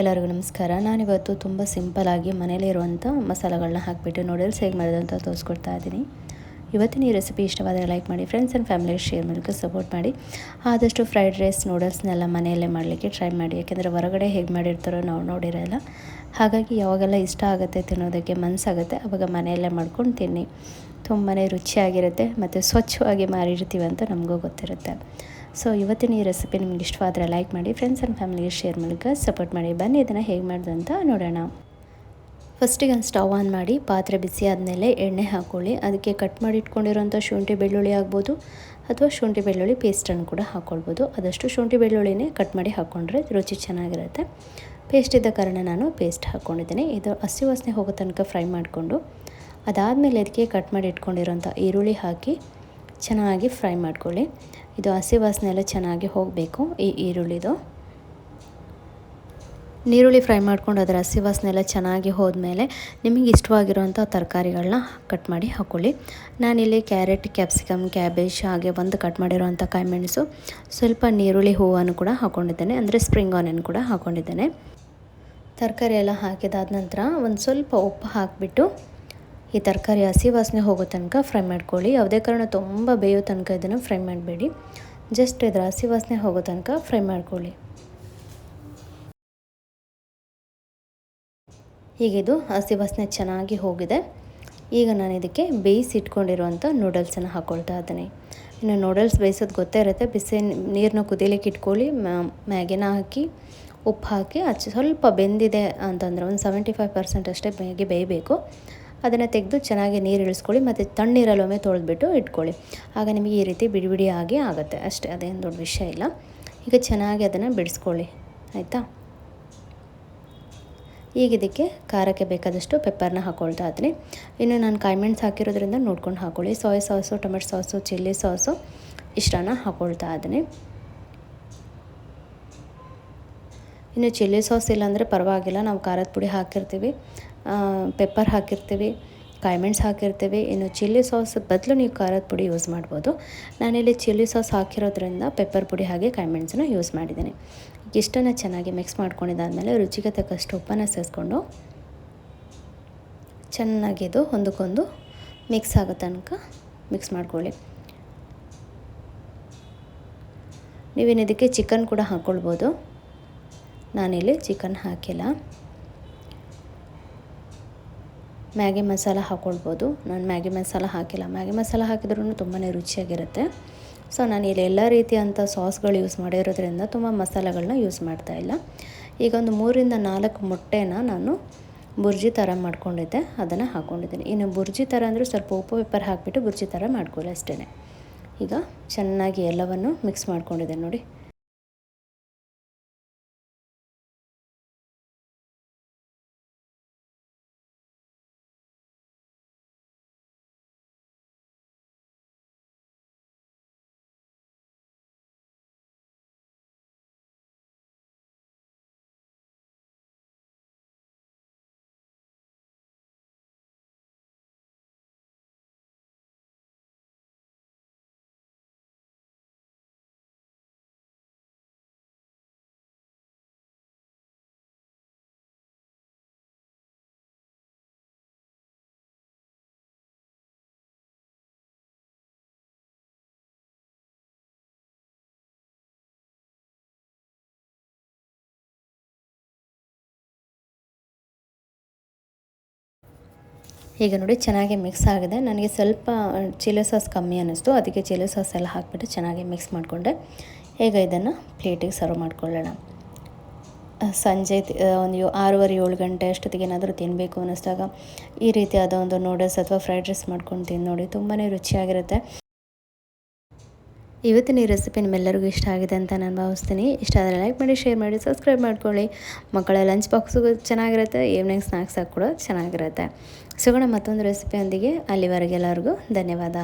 ಎಲ್ಲರಿಗೂ ನಮಸ್ಕಾರ. ನಾನಿವತ್ತು ತುಂಬ ಸಿಂಪಲಾಗಿ ಮನೇಲಿರುವಂಥ ಮಸಾಲೆಗಳನ್ನ ಹಾಕಿಬಿಟ್ಟು ನೂಡಲ್ಸ್ ಹೇಗೆ ಮಾಡೋದಂತ ತೋರಿಸ್ಕೊಡ್ತಾ ಇದ್ದೀನಿ. ಇವತ್ತಿನ ಈ ರೆಸಿಪಿ ಇಷ್ಟವಾದರೆ ಲೈಕ್ ಮಾಡಿ ಫ್ರೆಂಡ್ಸ್ ಆ್ಯಂಡ್ ಫ್ಯಾಮಿಲಿ ಶೇರ್ ಮೂಲಕ ಸಪೋರ್ಟ್ ಮಾಡಿ. ಆದಷ್ಟು ಫ್ರೈಡ್ ರೈಸ್ ನೂಡಲ್ಸ್ನೆಲ್ಲ ಮನೆಯಲ್ಲೇ ಮಾಡಲಿಕ್ಕೆ ಟ್ರೈ ಮಾಡಿ. ಯಾಕೆಂದರೆ ಹೊರಗಡೆ ಹೇಗೆ ಮಾಡಿರ್ತಾರೋ ನಾವು ನೋಡಿರಲ್ಲ. ಹಾಗಾಗಿ ಯಾವಾಗೆಲ್ಲ ಇಷ್ಟ ಆಗುತ್ತೆ ತಿನ್ನೋದಕ್ಕೆ ಮನಸ್ಸಾಗುತ್ತೆ ಆವಾಗ ಮನೆಯಲ್ಲೇ ಮಾಡ್ಕೊಂಡು ತಿನ್ನಿ. ತುಂಬಾ ರುಚಿಯಾಗಿರುತ್ತೆ ಮತ್ತು ಸ್ವಚ್ಛವಾಗಿ ಮಾರಿರ್ತೀವಿ ಅಂತ ನಮಗೂ ಗೊತ್ತಿರುತ್ತೆ. ಸೊ ಇವತ್ತಿನ ಈ ರೆಸಿಪಿ ನಿಮ್ಗೆ ಇಷ್ಟವಾದರೆ ಲೈಕ್ ಮಾಡಿ ಫ್ರೆಂಡ್ಸ್ ಆ್ಯಂಡ್ ಫ್ಯಾಮಿಲಿಗೆ ಶೇರ್ ಮೂಲಕ ಸಪೋರ್ಟ್ ಮಾಡಿ. ಬನ್ನಿ, ಇದನ್ನು ಹೇಗೆ ಮಾಡೋದು ಅಂತ ನೋಡೋಣ. ಫಸ್ಟಿಗೆ ಒಂದು ಸ್ಟವ್ ಆನ್ ಮಾಡಿ, ಪಾತ್ರೆ ಬಿಸಿ ಆದಮೇಲೆ ಎಣ್ಣೆ ಹಾಕ್ಕೊಳ್ಳಿ ಅದಕ್ಕೆ ಕಟ್ ಮಾಡಿ ಇಟ್ಕೊಂಡಿರೋಂಥ ಶುಂಠಿ, ಬೆಳ್ಳುಳ್ಳಿ ಆಗ್ಬೋದು ಅಥವಾ ಶುಂಠಿ, ಬೆಳ್ಳುಳ್ಳಿ ಪೇಸ್ಟನ್ನು ಕೂಡ ಹಾಕ್ಕೊಳ್ಬೋದು ಆದಷ್ಟು ಶುಂಠಿ, ಬೆಳ್ಳುಳ್ಳಿನೇ ಕಟ್ ಮಾಡಿ ಹಾಕ್ಕೊಂಡ್ರೆ ರುಚಿ ಚೆನ್ನಾಗಿರುತ್ತೆ. ಪೇಸ್ಟ್ ಇದ್ದ ಕಾರಣ ನಾನು ಪೇಸ್ಟ್ ಹಾಕ್ಕೊಂಡಿದ್ದೀನಿ ಇದು ಹಸಿ ವಾಸನೆ ಹೋಗೋ ತನಕ ಫ್ರೈ ಮಾಡಿಕೊಂಡು, ಅದಾದಮೇಲೆ ಅದಕ್ಕೆ ಕಟ್ ಮಾಡಿ ಇಟ್ಕೊಂಡಿರೋಂಥ ಈರುಳ್ಳಿ ಹಾಕಿ ಚೆನ್ನಾಗಿ ಫ್ರೈ ಮಾಡ್ಕೊಳ್ಳಿ. ಇದು ಹಸಿ ವಾಸನೆ ಎಲ್ಲ ಚೆನ್ನಾಗಿ ಹೋಗಬೇಕು, ಈ ಈರುಳ್ಳಿದು. ನೀರುಳ್ಳಿ ಫ್ರೈ ಮಾಡ್ಕೊಂಡು ಅದರ ಹಸಿ ವಾಸನೆ ಎಲ್ಲ ಚೆನ್ನಾಗಿ ಹೋದ್ಮೇಲೆ ನಿಮಗೆ ಇಷ್ಟವಾಗಿರುವಂಥ ತರಕಾರಿಗಳನ್ನ ಕಟ್ ಮಾಡಿ ಹಾಕ್ಕೊಳ್ಳಿ ನಾನಿಲ್ಲಿ ಕ್ಯಾರೆಟ್, ಕ್ಯಾಪ್ಸಿಕಮ್, ಕ್ಯಾಬೇಜ್ ಹಾಗೆ ಒಂದು ಕಟ್ ಮಾಡಿರೋವಂಥ ಕಾಯಿಮೆಣಸು, ಸ್ವಲ್ಪ ನೀರುಳ್ಳಿ ಹೂವನ್ನು ಕೂಡ ಹಾಕ್ಕೊಂಡಿದ್ದೇನೆ ಅಂದರೆ ಸ್ಪ್ರಿಂಗ್ ಆನಿಯನ್ ಕೂಡ ಹಾಕ್ಕೊಂಡಿದ್ದೇನೆ ತರಕಾರಿ ಎಲ್ಲ ಹಾಕಿದಾದ ನಂತರ ಒಂದು ಸ್ವಲ್ಪ ಉಪ್ಪು ಹಾಕಿಬಿಟ್ಟು ಈ ತರಕಾರಿ ಹಸಿ ವಾಸನೆ ಹೋಗೋ ತನಕ ಫ್ರೈ ಮಾಡ್ಕೊಳ್ಳಿ. ಯಾವುದೇ ಕಾರಣ ತುಂಬ ಬೇಯೋ ತನಕ ಇದನ್ನು ಫ್ರೈ ಮಾಡಬೇಡಿ. ಜಸ್ಟ್ ಇದರ ಹಸಿ ವಾಸನೆ ಹೋಗೋ ತನಕ ಫ್ರೈ ಮಾಡ್ಕೊಳ್ಳಿ. ಹೀಗಿದು ಹಸಿ ವಾಸನೆ ಚೆನ್ನಾಗಿ ಹೋಗಿದೆ. ಈಗ ನಾನು ಇದಕ್ಕೆ ಬೇಯಿಸಿ ಇಟ್ಕೊಂಡಿರುವಂಥ ನೂಡಲ್ಸನ್ನು ಹಾಕ್ಕೊಳ್ತಾ ಇದ್ದೀನಿ. ಇನ್ನು ನೂಡಲ್ಸ್ ಬೇಯಿಸೋದು ಗೊತ್ತೇ ಇರುತ್ತೆ. ಬಿಸಿ ನೀರನ್ನ ಕುದಿಲಿಕ್ಕೆ ಇಟ್ಕೊಳ್ಳಿ. ಮ್ಯಾಗಿನ ಹಾಕಿ, ಉಪ್ಪು ಹಾಕಿ ಅದು ಸ್ವಲ್ಪ ಬೆಂದಿದೆ ಅಂತಂದರೆ ಒಂದು ಸೆವೆಂಟಿ ಫೈವ್ ಪರ್ಸೆಂಟ್ ಅಷ್ಟೇ ಮ್ಯಾಗಿ ಬೇಯಬೇಕು. ಅದನ್ನು ತೆಗೆದು ಚೆನ್ನಾಗಿ ನೀರು ಇಳಿಸ್ಕೊಳ್ಳಿ ಮತ್ತು ತಣ್ಣೀರಲ್ಲೊಮ್ಮೆ ತೊಳೆದ್ಬಿಟ್ಟು ಇಟ್ಕೊಳ್ಳಿ. ಆಗ ನಿಮಗೆ ಈ ರೀತಿ ಬಿಡಿ ಬಿಡಿಯಾಗಿ ಆಗುತ್ತೆ. ಅಷ್ಟೇ, ಅದೇನು ದೊಡ್ಡ ವಿಷಯ ಇಲ್ಲ. ಈಗ ಚೆನ್ನಾಗಿ ಅದನ್ನು ಬಿಡಿಸ್ಕೊಳ್ಳಿ. ಆಯಿತಾ? ಈಗ ಇದಕ್ಕೆ ಖಾರಕ್ಕೆ ಬೇಕಾದಷ್ಟು ಪೆಪ್ಪರ್ನ ಹಾಕ್ಕೊಳ್ತಾ ಇದ್ದೀನಿ. ಇನ್ನು ನಾನು ಕಾಯಿಮೆಣ್ಸ್ ಹಾಕಿರೋದ್ರಿಂದ ನೋಡ್ಕೊಂಡು ಹಾಕ್ಕೊಳ್ಳಿ soya sauce, tomato sauce, chilli sauce ಇಷ್ಟನ ಹಾಕ್ಕೊಳ್ತಾ ಇದ್ದೀನಿ. ಇನ್ನು ಚಿಲ್ಲಿ ಸಾಸ್ ಇಲ್ಲಾಂದರೆ ಪರವಾಗಿಲ್ಲ. ನಾವು ಖಾರದ ಪುಡಿ ಹಾಕಿರ್ತೀವಿ. ಪೆಪ್ಪರ್ ಹಾಕಿರ್ತೀವಿ ಕಾಯಿಮೆಣ್ಸ್ ಹಾಕಿರ್ತೀವಿ, ಇನ್ನು ಚಿಲ್ಲಿ ಸಾಸ್ ಬದಲು ನೀವು ಖಾರದ ಪುಡಿ ಯೂಸ್ ಮಾಡ್ಬೋದು. ನಾನಿಲ್ಲಿ ಚಿಲ್ಲಿ ಸಾಸ್ ಹಾಕಿರೋದ್ರಿಂದ ಪೆಪ್ಪರ್ ಪುಡಿ ಹಾಗೆ ಕಾಯಿಮೆಣ್ಸನ್ನ ಯೂಸ್ ಮಾಡಿದ್ದೀನಿ. ಇಷ್ಟನ್ನು ಚೆನ್ನಾಗಿ ಮಿಕ್ಸ್ ಮಾಡ್ಕೊಂಡಿದ್ದಾದಮೇಲೆ ರುಚಿಗೆ ತಕ್ಕಷ್ಟು ಉಪ್ಪನ್ನು ಸೇರಿಸ್ಕೊಂಡು ಚೆನ್ನಾಗಿದು ಒಂದಕ್ಕೊಂದು ಮಿಕ್ಸ್ ಆಗೋ ತನಕ ಮಿಕ್ಸ್ ಮಾಡ್ಕೊಳ್ಳಿ. ನೀವೇನು ಇದಕ್ಕೆ ಚಿಕನ್ ಕೂಡ ಹಾಕ್ಕೊಳ್ಬೋದು. ನಾನಿಲ್ಲಿ ಚಿಕನ್ ಹಾಕಿಲ್ಲ. ಮ್ಯಾಗಿ ಮಸಾಲ ಹಾಕ್ಕೊಳ್ಬೋದು ನಾನು ಮ್ಯಾಗಿ ಮಸಾಲ ಹಾಕಿಲ್ಲ. ಮ್ಯಾಗಿ ಮಸಾಲ ಹಾಕಿದ್ರೂ ತುಂಬಾ ರುಚಿಯಾಗಿರುತ್ತೆ. ಸೊ, ನಾನು ಇಲ್ಲಿ ಎಲ್ಲ ರೀತಿಯಂಥ ಸಾಸ್ಗಳು ಯೂಸ್ ಮಾಡಿರೋದ್ರಿಂದ ತುಂಬ ಮಸಾಲೆಗಳನ್ನ ಯೂಸ್ ಮಾಡ್ತಾಯಿಲ್ಲ ಈಗ ಒಂದು ಮೂರಿಂದ ನಾಲ್ಕು ಮೊಟ್ಟೆನ ನಾನು ಬುರ್ಜಿ ಥರ ಮಾಡ್ಕೊಂಡಿದ್ದೆ. ಅದನ್ನು ಹಾಕ್ಕೊಂಡಿದ್ದೀನಿ ಇನ್ನು ಬುರ್ಜಿ ಥರ ಅಂದರೆ ಸ್ವಲ್ಪ ಉಪ್ಪು ಪೇಪರ್ ಹಾಕಿಬಿಟ್ಟು ಬುರ್ಜಿ ಥರ ಮಾಡ್ಕೊಳ್ಳಿ ಅಷ್ಟೇ ಈಗ ಚೆನ್ನಾಗಿ ಎಲ್ಲವನ್ನು ಮಿಕ್ಸ್ ಮಾಡ್ಕೊಂಡಿದ್ದೆ ನೋಡಿ. ಈಗ ನೋಡಿ ಚೆನ್ನಾಗಿ ಮಿಕ್ಸ್ ಆಗಿದೆ. ನನಗೆ ಸ್ವಲ್ಪ ಚಿಲ್ಲಿ ಸಾಸ್ ಕಮ್ಮಿ ಅನ್ನಿಸ್ತು. ಅದಕ್ಕೆ ಚಿಲ್ಲಿ ಸಾಸ್ ಎಲ್ಲ ಹಾಕಿಬಿಟ್ಟು ಚೆನ್ನಾಗಿ ಮಿಕ್ಸ್ ಮಾಡಿಕೊಂಡೆ. ಈಗ ಇದನ್ನು ಪ್ಲೇಟಿಗೆ ಸರ್ವ್ ಮಾಡ್ಕೊಳ್ಳೋಣ. ಸಂಜೆ ಒಂದು ಆರೂವರೆ, ಏಳು ಗಂಟೆ ಅಷ್ಟೊತ್ತಿಗೆ ಏನಾದರೂ ತಿನ್ನಬೇಕು ಅನ್ನಿಸ್ದಾಗ ಈ ರೀತಿಯಾದ ಒಂದು ನೂಡಲ್ಸ್ ಅಥವಾ ಫ್ರೈಡ್ ರೈಸ್ ಮಾಡ್ಕೊಂಡು ತಿಂದು ನೋಡಿ ತುಂಬಾ ರುಚಿಯಾಗಿರುತ್ತೆ. ಇವತ್ತಿನ ಈ ರೆಸಿಪಿ ನಿಮ್ಮೆಲ್ಲರಿಗೂ ಇಷ್ಟ ಆಗಿದೆ ಅಂತ ನಾನು ಭಾವಿಸ್ತೀನಿ. ಇಷ್ಟ ಆದರೆ ಲೈಕ್ ಮಾಡಿ ಶೇರ್ ಮಾಡಿ ಸಬ್ಸ್ಕ್ರೈಬ್ ಮಾಡ್ಕೊಳ್ಳಿ. ಮಕ್ಕಳ ಲಂಚ್ ಬಾಕ್ಸ್ಗೂ ಚೆನ್ನಾಗಿರುತ್ತೆ. ಈವ್ನಿಂಗ್ ಸ್ನ್ಯಾಕ್ಸಾಗಿ ಕೂಡ ಚೆನ್ನಾಗಿರುತ್ತೆ. ಸಿಗೋಣ ಮತ್ತೊಂದು ರೆಸಿಪಿಯೊಂದಿಗೆ ಅಲ್ಲಿವರೆಗೆ ಎಲ್ಲರಿಗೂ ಧನ್ಯವಾದ.